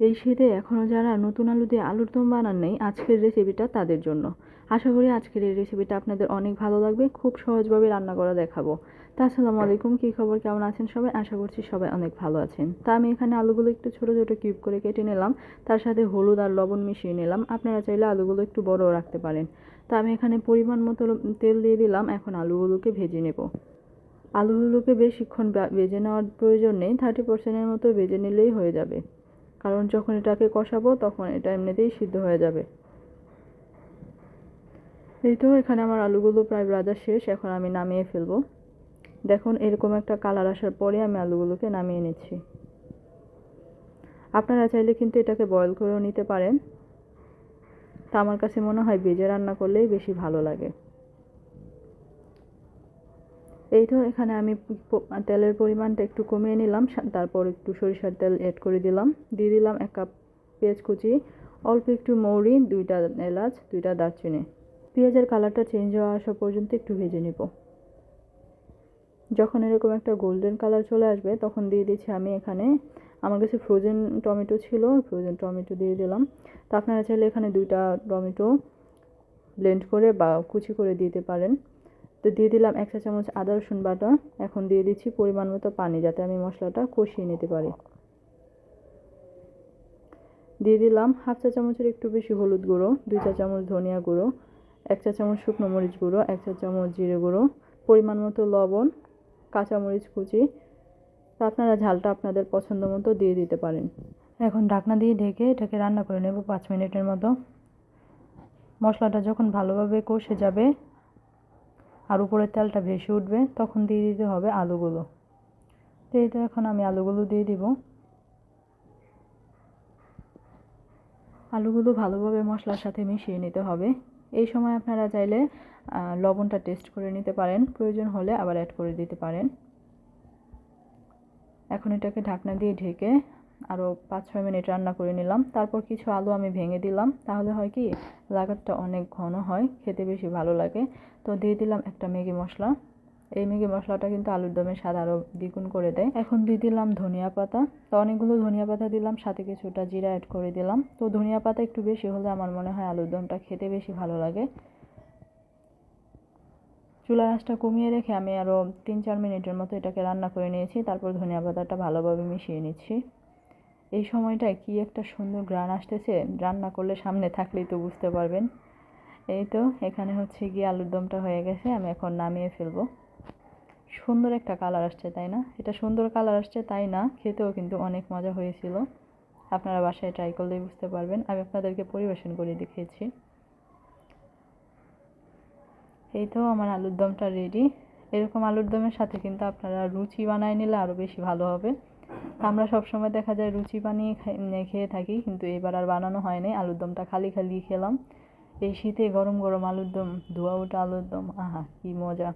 এই শীতে এখনও যারা নতুন আলু দিয়ে আলুর দম বানান নেই, আজকের রেসিপিটা তাদের জন্য। আশা করি আজকের এই রেসিপিটা আপনাদের অনেক ভালো লাগবে, খুব সহজভাবে রান্না করা দেখাবো। তা, আসসালামু আলাইকুম, কী খবর, কেমন আছেন সবাই? আশা করছি সবাই অনেক ভালো আছেন। তা, আমি এখানে আলুগুলো একটু ছোটো ছোটো কিউব করে কেটে নিলাম। তার সাথে হলুদ আর লবণ মিশিয়ে নিলাম। আপনারা চাইলে আলুগুলো একটু বড়ও রাখতে পারেন। তা, আমি এখানে পরিমাণ মতো তেল দিয়ে দিলাম। এখন আলুগুলোকে ভেজে নেব। আলুগুলোকে বেশিক্ষণ ভেজে নেওয়ার প্রয়োজন নেই। থার্টি পার্সেন্টের মতো ভেজে নিলেই হয়ে যাবে। কারণ যখন এটাকে কষাবো তখন এটা এমনিতেই সিদ্ধ হয়ে যাবে। এই তো এখানে আমার আলুগুলো প্রায় ভাজা শেষ, এখন আমি নামিয়ে ফেলব। দেখুন, এরকম একটা কালার আসার পরে আমি আলুগুলোকে নামিয়ে নিচ্ছি। আপনারা চাইলে কিন্তু এটাকে বয়ল করেও নিতে পারেন। তা আমার কাছে মনে হয় ভেজে রান্না করলেই বেশি ভালো লাগে। এই এখানে আমি তেলের পরিমাণটা একটু কমিয়ে নিলাম তারপর একটু সরিষার তেল অ্যাড করে দিলাম। দিয়ে দিলাম এক কাপ পেঁয়াজ কুচি, অল্প একটু মৌরি, দুইটা এলাচ, দুইটা দারচিনি। পেঁয়াজের কালারটা চেঞ্জ হওয়া আসা পর্যন্ত একটু ভেজে নিব। যখন এরকম একটা গোল্ডেন কালার চলে আসবে, তখন দিয়ে দিচ্ছি আমি এখানে, আমার কাছে ফ্রোজেন টমেটো ছিল ফ্রোজেন টমেটো দিয়ে দিলাম। তা আপনারা চাইলে এখানে দুইটা টমেটো ব্লেন্ড করে বা কুচি করে দিতে পারেন। তো দিয়ে দিলাম এক চা চামচ আদা রসুন বাটা। এখন দিয়ে দিচ্ছি পরিমাণ মতো পানি যাতে আমি মশলাটা কষিয়ে নিতে পারি। দিয়ে দিলাম হাফ চা চামচের একটু বেশি হলুদ গুঁড়ো, দুই চা চামচ ধনিয়া গুঁড়ো, এক চা চামচ শুকনো মরিচ গুঁড়ো, এক চা চামচ জিরে গুঁড়ো, পরিমাণ মতো লবণ কাঁচামরিচ কুচি। তো আপনারা ঝালটা আপনাদের পছন্দ মতো দিয়ে দিতে পারেন। এখন ঢাকনা দিয়ে ঢেকে এটাকে রান্না করে নেব পাঁচ মিনিটের মতো। মশলাটা যখন ভালোভাবে কষে যাবে আর উপরের তেলটা ভেসে উঠবে, তখন দিয়ে দিতে হবে আলুগুলো। তো তো এখন আমি আলুগুলো দিয়ে দিব। আলুগুলো ভালোভাবে মশলার সাথে মিশিয়ে নিতে হবে। এই সময় আপনারা চাইলে লবণটা টেস্ট করে নিতে পারেন। প্রয়োজন হলে আবার অ্যাড করে দিতে পারেন। এখন এটাকে ঢাকনা দিয়ে ঢেকে আরও পাঁচ ছয় মিনিট রান্না করে নিলাম। তারপর কিছু আলু আমি ভেঙে দিলাম। তাহলে হয় কি লাগারটা অনেক ঘন হয়, খেতে বেশি ভালো লাগে। তো দিয়ে দিলাম একটা ম্যাগি মশলা। এই ম্যাগি মশলাটা কিন্তু আলুর দমের স্বাদ আরও দ্বিগুণ করে দেয়। এখন দিয়ে দিলাম ধনিয়া পাতা। তো অনেকগুলো ধনিয়া পাতা দিলাম, সাথে কিছুটা জিরা অ্যাড করে দিলাম। তো ধনিয়া পাতা একটু বেশি হলে আমার মনে হয় আলুর দমটা খেতে বেশি ভালো লাগে। চুলার আঁচটা কমিয়ে রেখে আমি আরও তিন চার মিনিটের মতো এটাকে রান্না করে নিয়েছি। তারপর ধনিয়া পাতাটা ভালোভাবে মিশিয়ে নিচ্ছি। এই সময়টায় কি একটা সুন্দর গ্রান আসতেছে? রান্না করলে সামনে থাকলেই তো বুঝতে পারবেন। এই তো, এখানে হচ্ছে গিয়ে আলুর দমটা হয়ে গেছে, আমি এখন নামিয়ে ফেলব। সুন্দর একটা কালার আসছে, তাই না? এটা সুন্দর কালার আসছে, তাই না? খেতেও কিন্তু অনেক মজা হয়েছিল। আপনারা বাসায় ট্রাই করলেই বুঝতে পারবেন। আমি আপনাদেরকে পরিবেশন করে দেখিয়েছি। এই তো, আমার আলুর দমটা রেডি এরকম আলুর দমের সাথে কিন্তু আপনারা রুচি বানায় নিলে আরও বেশি ভালো হবে। আমরা সবসময় দেখা যায় রুচি বানিয়ে খেয়ে থাকি, কিন্তু এবার আর বানানো হয়নি আলুর দমটা খালি খালি খেলাম। এই শীতে গরম গরম আলুর দম, ধোয়া ওটা আলুর দম, আহা, কি মজা।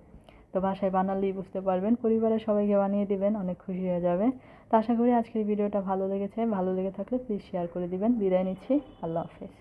তো বাসায় বানালেই বুঝতে পারবেন, পরিবারের সবাইকে বানিয়ে দিবেন, অনেক খুশি হয়ে যাবে। তো আশা করি আজকের ভিডিওটা ভালো লেগেছে। ভালো লেগে থাকলে প্লিজ শেয়ার করে দিবেন। বিদায় নিচ্ছি। আল্লাহ হাফেজ।